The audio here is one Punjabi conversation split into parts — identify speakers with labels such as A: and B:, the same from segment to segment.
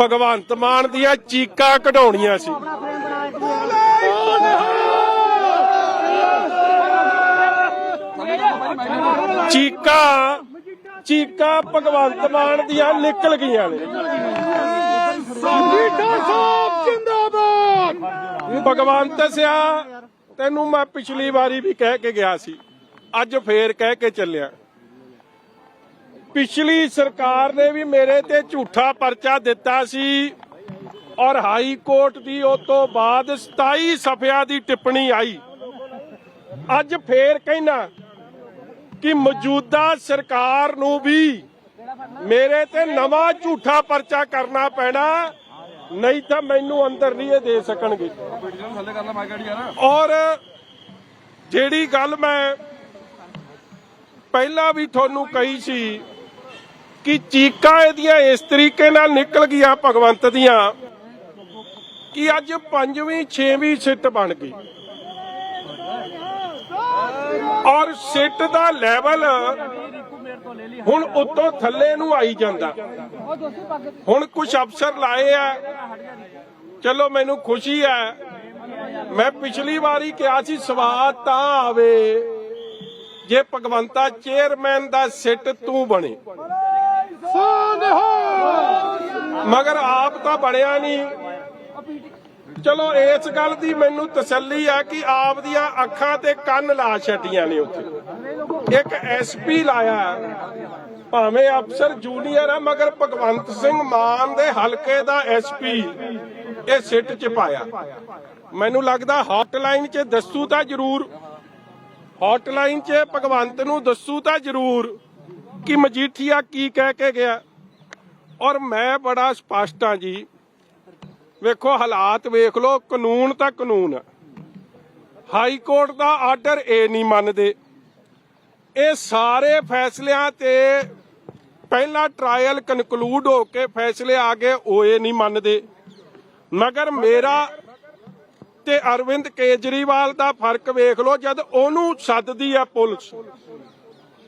A: ਭਗਵੰਤ ਮਾਨ ਦੀਆਂ ਚੀਕਾਂ ਕਢਾਉਣੀਆਂ ਸੀ। ਚੀਕਾਂ ਚੀਕਾਂ ਭਗਵੰਤ ਮਾਨ ਦੀਆਂ ਨਿਕਲ ਗਈਆਂ ਨੇ। ਭਗਵੰਤ ਸਿਆ ਤੈਨੂੰ ਮੈਂ ਪਿਛਲੀ ਵਾਰੀ ਵੀ ਕਹਿ ਕੇ ਗਿਆ ਸੀ। ਅੱਜ ਫੇਰ ਕਹਿ ਕੇ ਚੱਲਿਆ। ਪਿਛਲੀ ਸਰਕਾਰ ਨੇ ਵੀ ਮੇਰੇ ਤੇ ਝੂਠਾ ਪਰਚਾ ਦਿੱਤਾ ਸੀ ਔਰ ਹਾਈ ਕੋਰਟ ਦੀ ਉਸ ਤੋਂ ਬਾਅਦ 27 ਸਫਿਆਂ ਦੀ ਟਿੱਪਣੀ ਆਈ। ਅੱਜ ਫੇਰ ਕਹਿਣਾ ਕਿ ਮੌਜੂਦਾ ਸਰਕਾਰ ਨੂੰ ਵੀ ਮੇਰੇ ਤੇ ਨਵਾਂ ਝੂਠਾ ਪਰਚਾ ਕਰਨਾ ਪੈਣਾ, ਨਹੀਂ ਤਾਂ ਮੈਨੂੰ ਅੰਦਰ ਨਹੀਂ ਇਹ ਦੇ ਸਕਣਗੇ। ਔਰ ਜਿਹੜੀ ਗੱਲ ਮੈਂ ਪਹਿਲਾਂ ਵੀ ਤੁਹਾਨੂੰ ਕਹੀ ਸੀ ਕਿ ਚੀਕਾਂ ਇਹਦੀਆਂ ਇਸ ਤਰੀਕੇ ਨਾਲ ਨਿਕਲ ਗਈਆਂ ਭਗਵੰਤ ਦੀਆਂ ਕਿ ਅੱਜ ਪੰਜਵੀਂ, ਛੇਵੀਂ ਸਿੱਟ ਬਣ ਗਈ। ਔਰ ਸਿੱਟ ਦਾ ਲੈਵਲ ਹੁਣ ਉੱਤੋਂ ਥੱਲੇ ਨੂੰ ਆਈ ਜਾਂਦਾ। ਹੁਣ ਕੁਝ ਅਫਸਰ ਲਾਏ ਆ। ਚਲੋ, ਮੈਨੂੰ ਖੁਸ਼ੀ ਹੈ। ਮੈਂ ਪਿਛਲੀ ਵਾਰੀ ਕਿਹਾ ਸੀ, ਸਵਾਦ ਤਾਂ ਆਵੇ। ਜੇ ਭਗਵੰਤਾ ਚੇਅਰਮੈਨ ਦਾ ਸਿੱਟ ਤੂੰ ਬਣੇ। ਮਗਰ ਆਪ ਤਾਂ ਬਣਿਆ ਨਹੀਂ। ਚਲੋ, ਇਸ ਗੱਲ ਦੀ ਮੈਨੂੰ ਤਸੱਲੀ ਆ ਕਿ ਆਪ ਦੀਆਂ ਅੱਖਾਂ ਤੇ ਕੰਨ ਲਾ ਛੱਡੀਆਂ ਨੇ ਉੱਥੇ। ਇੱਕ ਐਸਪੀ ਲਾਇਆ। ਭਾਵੇਂ ਅਫਸਰ ਜੂਨੀਅਰ ਆ, ਮਗਰ ਭਗਵੰਤ ਸਿੰਘ ਮਾਨ ਦੇ ਹਲਕੇ ਦਾ ਐਸਪੀ ਇਹ ਸਿੱਟ ਚ ਪਾਇਆ। ਮੈਨੂੰ ਲੱਗਦਾ ਹੌਟਲਾਈਨ 'ਚ ਦੱਸੂ ਤਾਂ ਜ਼ਰੂਰ। ਹੌਟਲਾਈਨ 'ਚ ਭਗਵੰਤ ਨੂੰ ਦੱਸੂ ਤਾਂ ਜ਼ਰੂਰ। ਕਿ ਮਜੀਠੀਆ ਕੀ ਕਹਿ ਕੇ ਗਿਆ? ਔਰ ਮੈਂ ਬੜਾ ਸਪਸ਼ਟ ਹਾਂ ਜੀ। ਵੇਖੋ, ਹਾਲਾਤ ਵੇਖ ਲਓ, ਕਾਨੂੰਨ ਤਾਂ ਕਾਨੂੰਨ ਹੈ ਹਾਈ ਕੋਰਟ ਦਾ ਆਰਡਰ ਇਹ ਨਹੀਂ ਮੰਨਦੇ। ਇਹ ਸਾਰੇ ਫੈਸਲਿਆਂ ਤੇ ਪਹਿਲਾ ਟ੍ਰਾਇਲ ਕਨਕਲੂਡ ਹੋ ਕੇ ਫੈਸਲੇ ਆ ਗਏ, ਉਹ ਇਹ ਨਹੀਂ ਮੰਨਦੇ। ਮਗਰ ਮੇਰਾ ਤੇ ਅਰਵਿੰਦ ਕੇਜਰੀਵਾਲ ਦਾ ਫ਼ਰਕ ਵੇਖ ਲਓ, ਜਦ ਉਹਨੂੰ ਸੱਦਦੀ ਆ ਪੁਲਿਸ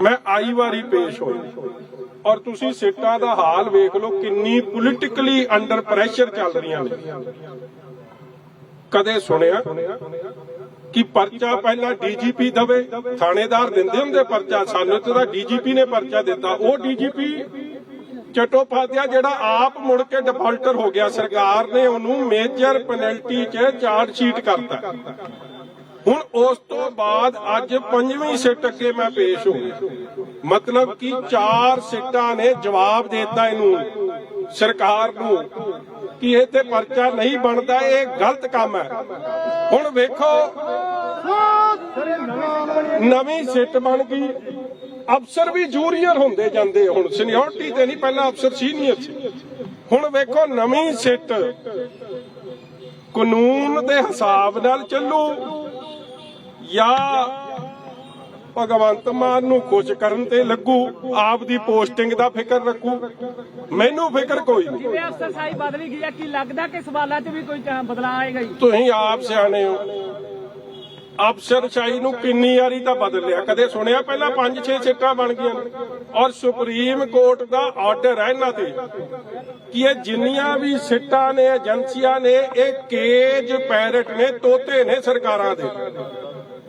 A: ਮੈਂ ਆਈ ਵਾਰੀ ਪੇਸ਼ ਹੋਇਆ ਔਰ ਤੁਸੀਂ ਸਿੱਟਾਂ ਦਾ ਹਾਲ ਵੇਖ ਲਓ, ਕਿੰਨੀ ਪੋਲਿਟਿਕਲੀ ਅੰਡਰ ਪ੍ਰੈਸ਼ਰ ਚੱਲ ਰਹੀਆਂ ਨੇ। ਕਦੇ ਸੁਣਿਆ ਕਿ ਪਰਚਾ ਪਹਿਲਾਂ ਡੀਜੀਪੀ ਦਵੇ, ਥਾਣੇਦਾਰ ਦਿੰਦੇ ਹੁੰਦੇ ਪਰਚਾ, ਸਾਨੂੰ ਤੇ ਤਾਂ ਡੀਜੀਪੀ ਨੇ ਪਰਚਾ ਦਿੱਤਾ। ਉਹ ਡੀਜੀਪੀ ਚਟੋਪਾਧਿਆ, ਜਿਹੜਾ ਆਪ ਮੁੜ ਕੇ ਡਿਫਾਲਟਰ ਹੋ ਗਿਆ, ਸਰਕਾਰ ਨੇ ਉਹਨੂੰ ਮੇਜਰ ਪੈਨਲਟੀ 'ਚ ਚਾਰਜ ਸ਼ੀਟ ਕਰਤਾ। ਹੁਣ ਉਸ ਤੋਂ ਬਾਅਦ ਅੱਜ ਪੰਜਵੀਂ ਸਿੱਟ ਅੱਗੇ ਮੈਂ ਪੇਸ਼ ਹੋਇਆ ਮਤਲਬ ਕਿ ਚਾਰ ਸਿੱਟਾਂ ਨੇ ਜਵਾਬ ਦਿੱਤਾ ਇਹਨੂੰ, ਸਰਕਾਰ ਨੂੰ, ਕਿ ਇਹ ਤੇ ਪਰਚਾ ਨਹੀਂ ਬਣਦਾ, ਇਹ ਗਲਤ ਕੰਮ ਹੈ। ਹੁਣ ਵੇਖੋ, ਨਵੀਂ ਸਿੱਟ ਬਣ ਗਈ। ਅਫਸਰ ਵੀ ਜੂਨੀਅਰ ਹੁੰਦੇ ਜਾਂਦੇ ਹੁਣ ਸੀਨੀਅਰਟੀ ਤੇ ਨਹੀਂ, ਪਹਿਲਾਂ ਅਫਸਰ ਸੀਨੀਅਰ ਸੀ। ਹੁਣ ਵੇਖੋ, ਨਵੀਂ ਸਿੱਟ ਕਾਨੂੰਨ ਦੇ ਹਿਸਾਬ ਨਾਲ ਚੱਲੂ। ਜਾਂ ਭਗਵੰਤ ਮਾਨ ਨੂੰ ਖੁਸ਼ ਕਰਨ ਤੇ ਲੱਗੂ ਆਪ ਦੀ ਪੋਸਟਿੰਗ ਦਾ ਫਿਕਰ ਰੱਖੂ। ਮੈਨੂੰ ਫਿਕਰ ਕੋਈ ਨਹੀਂ।
B: ਜਿਵੇਂ ਅਫਸਰਸ਼ਾਹੀ ਬਦਲੀ ਗਈ ਹੈ ਕੀ ਲੱਗਦਾ ਕਿ ਸਵਾਲਾਂ 'ਚ ਵੀ ਕੋਈ ਬਦਲਾਅ ਆਏਗਾ ਜੀ?
A: ਤੁਸੀਂ ਆਪ ਸਿਆਣੇ ਹੋ। ਅਫਸਰਸ਼ਾਹੀ ਨੂੰ ਕਿੰਨੀ ਵਾਰੀ ਤਾਂ ਬਦਲ ਲਿਆ ਕਦੇ ਸੁਣਿਆ ਪਹਿਲਾਂ 5-6 ਸੀਟਾਂ ਬਣ ਗਈਆਂ ਔਰ ਸੁਪਰੀਮ ਕੋਰਟ ਦਾ ਆਰਡਰ ਹੈ ਇਹਨਾਂ ਤੇ ਕਿ ਇਹ ਜਿੰਨੀਆਂ ਵੀ ਸਿੱਟਾਂ ਨੇ ਏਜੰਸੀਆਂ ਨੇ ਇਹ ਕੇਜ ਪੈਰਟ ਨੇ ਤੋਤੇ ਨੇ ਸਰਕਾਰਾਂ ਦੇ।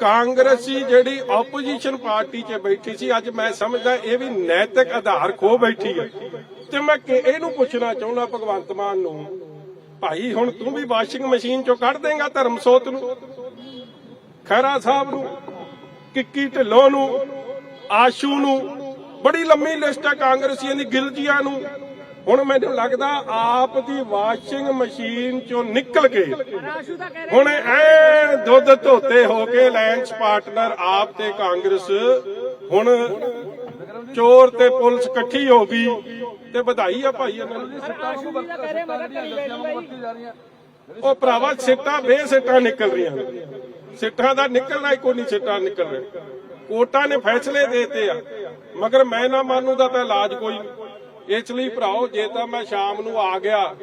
A: ਕਾਂਗਰਸੀ ਜਿਹੜੀ ਆਪੋਜੀਸ਼ਨ ਪਾਰਟੀ 'ਚ ਬੈਠੀ ਸੀ ਅੱਜ ਮੈਂ ਸਮਝਦਾ ਇਹ ਵੀ ਨੈਤਿਕ ਆਧਾਰ ਖੋ ਬੈਠੀ ਹੈ। ਤੇ ਮੈਂ ਕਿ- ਇਹਨੂੰ ਪੁੱਛਣਾ ਚਾਹੁੰਦਾ ਭਗਵੰਤ ਮਾਨ ਨੂੰ ਭਾਈ ਹੁਣ ਤੂੰ ਵੀ ਵਾਸ਼ਿੰਗ ਮਸ਼ੀਨ 'ਚੋਂ ਕੱਢ ਦੇਂਗਾ ਧਰਮਸੋਤ ਨੂੰ? ਖਹਿਰਾ ਸਾਹਿਬ ਨੂੰ ਕਿੱਕੀ ਢਿੱਲੋਂ ਨੂੰ ਆਸ਼ੂ ਨੂੰ ਬੜੀ ਲੰਮੀ ਲਿਸਟ ਹੈ ਕਾਂਗਰਸੀਆਂ ਦੀ ਗਿਲਜੀਆਂ ਨੂੰ। ਹੁਣ ਮੈਨੂੰ ਲੱਗਦਾ ਆਪ ਦੀ ਵਾਸ਼ਿੰਗ ਮਸ਼ੀਨ ਚੋਂ ਨਿਕਲ ਕੇ ਹੁਣ ਐ ਦੁੱਧ ਧੋਤੇ ਹੋ ਕੇ ਲੈਂਚ ਪਾਰਟਨਰ ਆਪ ਤੇ ਕਾਂਗਰਸ ਹੁਣ ਚੋਰ ਤੇ ਪੁਲਿਸ ਇਕੱਠੀ ਹੋ ਗਈ ਤੇ ਵਧਾਈ ਆ ਭਾਈ ਇਹਨਾਂ ਨੂੰ। ਉਹ ਭਰਾਵਾ ਸਿੱਟਾਂ ਬੇਸਿੱਟਾਂ ਨਿਕਲ ਰਹੀਆਂ ਸਿੱਟਾਂ ਦਾ ਨਿਕਲਣਾ ਹੀ ਕੋਈ ਨਹੀਂ, ਸਿੱਟਾਂ ਨਿਕਲ ਰਿਹਾ। ਕੋਰਟਾਂ ਨੇ ਫੈਸਲੇ ਦੇਤੇ ਆ। ਮਗਰ ਮੈਂ ਨਾ ਮੰਨੂ ਦਾ ਤਾਂ ਇਲਾਜ ਕੋਈ ਇਸ ਲਈ ਭਰਾਓ, ਜੇ ਤਾਂ ਮੈਂ ਸ਼ਾਮ ਨੂੰ ਆ ਗਿਆ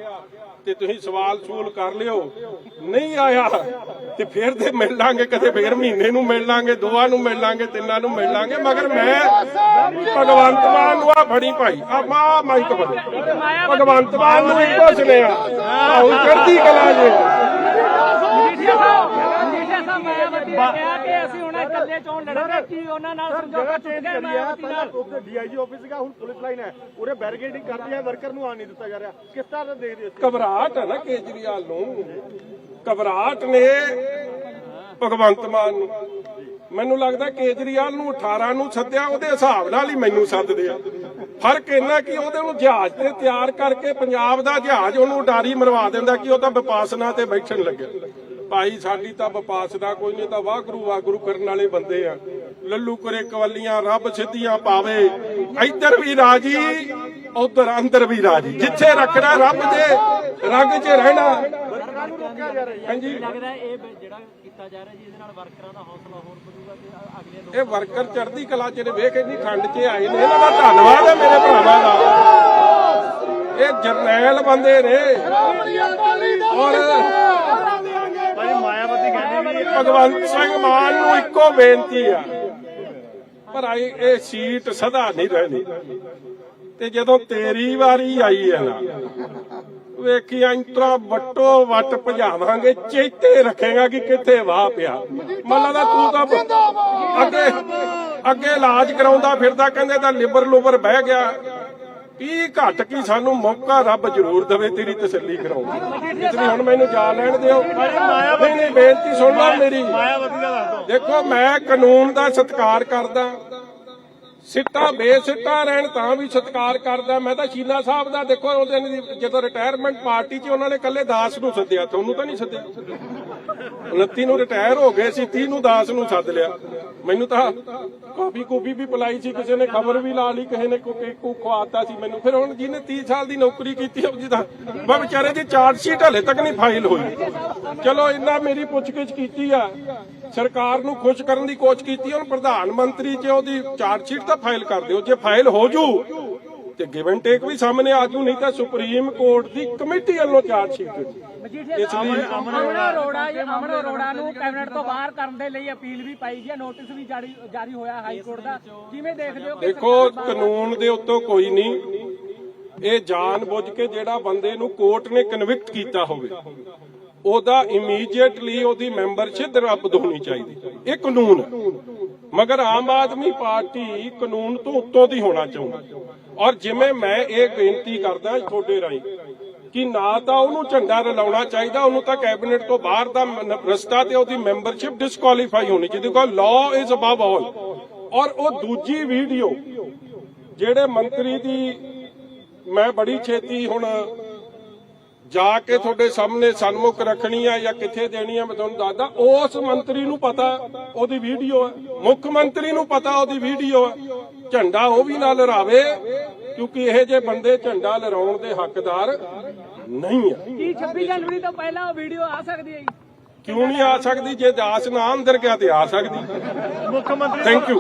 A: ਤੇ ਤੁਸੀਂ ਸਵਾਲ ਸੂਲ ਕਰ ਲਿਓ। ਨਹੀਂ ਆਇਆ। ਤੇ ਫਿਰ ਤੇ ਮਿਲ ਲਾਂਗੇ ਕਦੇ ਫੇਰ ਮਹੀਨੇ ਨੂੰ ਮਿਲ ਲਾਂਗੇ ਦੋਵਾਂ ਨੂੰ ਮਿਲ ਲਾਂਗੇ ਤਿੰਨਾਂ ਨੂੰ ਮਿਲ ਲਾਂਗੇ ਮਗਰ ਮੈਂ ਭਗਵੰਤ ਮਾਨ ਨੂੰ ਆ ਫੜੀ ਭਾਈ ਆ ਮਾ ਮਾਈਕ ਫੜੀ। ਭਗਵੰਤ ਮਾਨ ਨੂੰ ਇੱਕੋ ਸੁਨੇਹਾ। ਆਉਂ ਚੜ੍ਹਦੀ ਕਲਾ ਜੇ।
B: ਕਿਹਾ ਕਿ ਅਸੀਂ ਹੁਣ ਇਕੱਲੇ ਚੋਣ ਲੜਾਂਗੇ ਕੀ ਉਹਨਾਂ ਨਾਲ ਸਮਝੌਤਾ ਟੁੱਟ ਗਿਆ ਮਾਇਆਵਤੀ ਨਾਲ?
C: ਉੱਥੇ ਡੀਆਈਜੀ ਆਫਿਸ ਸੀਗਾ ਹੁਣ ਪੁਲਿਸ ਲਾਈਨ ਹੈ। ਉਰੇ ਬੈਰੀਕੇਡਿੰਗ ਕਰਦੀ ਹੈ ਵਰਕਰ ਨੂੰ ਆਣ ਨਹੀਂ ਦਿੱਤਾ ਜਾ ਰਿਹਾ। ਕਿਸ ਤਰ੍ਹਾਂ ਦਾ ਦੇਖਦੇ ਹੋ
A: ਘਬਰਾਹਟ ਹੈ ਨਾ ਕੇਜਰੀਵਾਲ ਨੂੰ। ਘਬਰਾਹਟ ਨੇ ਭਗਵੰਤ ਮਾਨ ਨੂੰ। ਮੈਨੂੰ ਲੱਗਦਾ ਕੇਜਰੀਵਾਲ ਨੂੰ 18 ਨੂੰ ਸੱਦਿਆ, ਉਹਦੇ ਹਿਸਾਬ ਨਾਲ ਹੀ ਮੈਨੂੰ ਸੱਦਦੇ ਆ। ਫ਼ਰਕ ਇੰਨਾ ਕਿ ਉਹਦੇ ਨੂੰ ਜਹਾਜ਼ ਤੇ ਤਿਆਰ ਕਰਕੇ ਪੰਜਾਬ ਦਾ ਜਹਾਜ਼ ਉਹਨੂੰ ਉਡਾਰੀ ਮਰਵਾ ਦਿੰਦਾ ਕਿ ਉਹ ਤਾਂ ਵਿਪਾਸਨਾ ਤੇ ਬੈਠਣ ਲੱਗਿਆ। ਭਾਈ, ਸਾਡੀ ਤਾਂ ਵਿਪਾਸਨਾ ਕੋਈ ਨਹੀਂ, ਤਾਂ ਵਾਹਿਗੁਰੂ ਵਾਹਿਗੁਰੂ ਕਰਨ ਵਾਲੇ ਬੰਦੇ ਆ। ਲੱਲੂ ਕਰੇ ਕਵੱਲੀਆਂ, ਰੱਬ ਸਿੱਧੀਆਂ ਪਾਵੇ। ਇੱਧਰ ਵੀ ਰਾਜੀ, ਉਧਰ ਅੰਦਰ ਵੀ ਰਾਜੀ। ਜਿੱਥੇ ਰੱਖਣਾ ਰੱਬ ਦੇ ਰੰਗ 'ਚ ਰਹਿਣਾ। ਹਾਂਜੀ।
B: ਲੱਗਦਾ ਇਹ ਜਿਹੜਾ ਕੀਤਾ ਜਾ ਰਿਹਾ ਜੀ ਇਹਦੇ ਨਾਲ ਵਰਕਰਾਂ ਦਾ ਹੌਸਲਾ ਹੋਰ ਵਧੂਗਾ ਤੇ ਅਗਲੇ
A: ਇਹ ਵਰਕਰ ਚੜ੍ਹਦੀ ਕਲਾ ਚ ਨੇ ਵੇਖ ਇੰਨੀ ਠੰਡ 'ਚ ਆਏ ਨੇ। ਇਹਨਾਂ ਦਾ ਧੰਨਵਾਦ ਹੈ ਮੇਰੇ ਭਰਾਵਾਂ ਦਾ। ਇਹ ਜਰਨੈਲ ਬੰਦੇ ਨੇ। ਔਰ
C: ਭਾਈ ਮਾਇਆਵਤੀ ਕਹਿੰਦੀ ਵੀ
A: ਭਗਵੰਤ ਸਿੰਘ ਮਾਨ ਨੂੰ ਇੱਕੋ ਬੇਨਤੀ ਆ। ਪਰ ਆਈ ਇਹ ਸੀਟ ਸਦਾ ਨਹੀਂ ਰਹਿਣੀ। ਤੇ ਜਦੋਂ ਤੇਰੀ ਵਾਰੀ ਆਈ ਹੈ ਨਾ ਵੇਖੀ ਅੰਤਰਾ ਵੱਟੋ ਵੱਟ ਭਜਾਵਾਂਗੇ, ਚੇਤੇ ਰੱਖੇਗਾ ਕਿ ਕਿੱਥੇ ਵਾਹ ਪਿਆ। ਮੰਨ ਲਾ ਤੂੰ ਤਾਂ ਅੱਗੇ ਅੱਗੇ ਇਲਾਜ ਕਰਾਉਂਦਾ ਫਿਰਦਾ, ਕਹਿੰਦੇ ਤਾਂ ਲਿਬਰ ਲੁਬਰ ਬਹਿ ਗਿਆ। ਕੀ ਘੱਟ ਕੀ ਸਾਨੂੰ ਮੌਕਾ ਰੱਬ ਜ਼ਰੂਰ ਦੇਵੇ, ਤੇਰੀ ਤਸੱਲੀ ਕਰਾਉਣ ਦੀ। ਇਸ ਲਈ ਹੁਣ ਮੈਨੂੰ ਜਾ ਲੈਣ ਦਿਓ। ਨਹੀਂ ਨਹੀਂ, ਬੇਨਤੀ ਸੁਣ ਲਓ ਮੇਰੀ। ਦੇਖੋ, ਮੈਂ ਕਾਨੂੰਨ ਦਾ ਸਤਿਕਾਰ ਕਰਦਾ। ਸਿੱਟਾ, ਬੇਸਿੱਟਾ ਰਹਿਣ ਤਾਂ ਵੀ ਸਤਿਕਾਰ ਕਰਦਾ। ਮੈਂ ਤਾਂ ਸ਼ੀਨਾ ਸਾਹਿਬ ਦਾ ਦੇਖੋ, ਉਹਦੇ ਜਦੋਂ ਰਿਟਾਇਰਮੈਂਟ ਪਾਰਟੀ 'ਚ ਉਹਨਾਂ ਨੇ ਇਕੱਲੇ ਦਾਸ ਨੂੰ ਸੱਦਿਆ ਤੁਹਾਨੂੰ ਤਾਂ ਨਹੀਂ ਸੱਦਿਆ। 29 ਨੂੰ ਰਿਟਾਇਰ ਹੋ ਗਏ ਸੀ 30 ਨੂੰ ਦਾਸ ਨੂੰ ਸੱਦ ਲਿਆ। ਮੈਨੂੰ ਤਾਂ ਕਾਫੀ ਕੂਫੀ ਵੀ ਪਲਾਈ ਸੀ, ਕਿਸੇ ਨੇ ਖਬਰ ਵੀ ਲਾ ਲਈ, ਕਿਸੇ ਨੇ ਕੋ ਕੋ ਖਵਾਤਾ ਸੀ ਮੈਨੂੰ। ਫਿਰ ਹੁਣ ਜਿਹਨੇ 30 ਸਾਲ ਦੀ ਨੌਕਰੀ ਕੀਤੀ ਉਹ ਜਿਹਦਾ ਮੈਂ ਵਿਚਾਰੇ ਦੀ ਚਾਰਜ ਸ਼ੀਟ ਹਲੇ ਤੱਕ ਨਹੀਂ ਫਾਈਲ ਹੋਈ। ਚਲੋ, ਇੰਨਾ ਮੇਰੀ ਪੁੱਛਗਿੱਛ ਕੀਤੀ ਆ। ਸਰਕਾਰ ਨੂੰ ਖੁਸ਼ ਕਰਨ ਦੀ ਕੋਸ਼ਿਸ਼ ਕੀਤੀ ਹੁਣ ਪ੍ਰਧਾਨ ਮੰਤਰੀ ਜੇ ਉਹਦੀ ਚਾਰਜ ਸ਼ੀਟ ਤਾਂ ਫਾਈਲ ਕਰ ਦਿਓ। ਜੇ ਫਾਈਲ ਹੋ ਜੂ, ਤੇ ਗਿਵਨ ਟੇਕ ਵੀ ਸਾਹਮਣੇ ਆ ਜੂ, ਨਹੀਂ ਤਾਂ ਸੁਪਰੀਮ ਕੋਰਟ ਦੀ ਕਮੇਟੀ ਵੱਲੋਂ ਚਾਰਜ ਸ਼ੀਟ
B: ਮਜੀਠੀਆ
A: ਲਈ
B: ਅਮਨ ਅਰੋੜਾ ਇਹ ਅਮਨ ਅਰੋੜਾ ਨੂੰ ਕੈਬਨਿਟ ਤੋਂ ਬਾਹਰ ਕਰਨ ਦੇ ਲਈ ਅਪੀਲ ਵੀ ਪਾਈ ਗਈ ਹੈ। ਨੋਟਿਸ ਵੀ ਜਾਰੀ ਜਾਰੀ ਹੋਇਆ ਹਾਈ ਕੋਰਟ ਦਾ। ਕਿਵੇਂ ਦੇਖਦੇ ਹੋ ਕਿ
A: ਦੇਖੋ ਕਾਨੂੰਨ ਦੇ ਉੱਤੋਂ ਕੋਈ ਨਹੀਂ। ਇਹ ਜਾਣ ਬੁੱਝ ਕੇ ਜਿਹੜਾ ਬੰਦੇ ਨੂੰ ਕੋਰਟ ਨੇ ਕਨਵਿਕਟ ਕੀਤਾ ਹੋਵੇ ਉਹਦਾ ਇਮੀਡੀਏਟਲੀ ਉਹਦੀ ਮੈਂਬਰਸ਼ਿਪ ਰੱਦ ਹੋਣੀ ਚਾਹੀਦੀ। ਇਹ ਕਾਨੂੰਨ ਮਗਰ ਆਮ ਆਦਮੀ ਪਾਰਟੀ ਕਾਨੂੰਨ ਤੋਂ ਉੱਤੋਂ ਦੀ ਹੋਣਾ ਚਾਹੁੰਦੀ। ਔਰ ਜਿਵੇਂ ਮੈਂ ਇਹ ਬੇਨਤੀ ਕਰਦਾ ਤੁਹਾਡੇ ਰਾਹੀਂ ਕਿ ਨਾ ਤਾਂ ਉਹਨੂੰ ਝੰਡਾ ਰਲਾਉਣਾ ਚਾਹੀਦਾ, ਉਹਨੂੰ ਤਾਂ ਕੈਬਨਿਟ ਤੋਂ ਬਾਹਰ ਦਾ ਰਸਤਾ ਤੇ ਉਹਦੀ ਮੈਂਬਰਸ਼ਿਪ ਡਿਸਕੁਆਲੀਫਾਈ ਹੋਣੀ ਚਾਹੀਦੀ, ਕਿਉਂਕਿ ਲਾਅ ਇਜ਼ ਅਬਵ ਆਲ ਔਰ ਉਹ ਦੂਜੀ ਵੀਡੀਓ, ਜਿਹੜੇ ਮੰਤਰੀ ਦੀ, ਮੈਂ ਬੜੀ ਛੇਤੀ ਹੁਣ ਜਾ ਕੇ ਤੁਹਾਡੇ ਸਾਹਮਣੇ ਸਨਮੁਖ ਰੱਖਣੀ ਆ ਜਾਂ ਕਿੱਥੇ ਦੇਣੀ ਆ, ਮੈਂ ਤੁਹਾਨੂੰ ਦੱਸਦਾ, ਉਸ ਮੰਤਰੀ ਨੂੰ ਪਤਾ ਉਹਦੀ ਵੀਡੀਓ ਹੈ। ਮੁੱਖ ਮੰਤਰੀ ਨੂੰ ਪਤਾ ਉਹਦੀ ਵੀਡੀਓ ਹੈ। ਝੰਡਾ ਉਹ ਵੀ ਨਾ ਲਹਿਰਾਵੇ ਕਿਉਂਕਿ ਇਹ ਜੇ ਬੰਦੇ ਝੰਡਾ ਲਹਿਰਾਉਣ ਦੇ ਹੱਕਦਾਰ ਨਹੀਂ ਆ।
B: ਕੀ 26 ਜਨਵਰੀ ਤੋਂ ਪਹਿਲਾਂ ਉਹ ਵੀਡੀਓ ਆ ਸਕਦੀ ਹੈ ਜੀ?
A: ਕਿਉਂ ਨਹੀਂ ਆ ਸਕਦੀ? ਜੇ ਦਾਸ ਨਾ ਅੰਦਰ ਗਿਆ ਤੇ ਆ ਸਕਦੀ।
C: ਮੁੱਖ ਮੰਤਰੀ
A: ਥੈਂਕ ਯੂ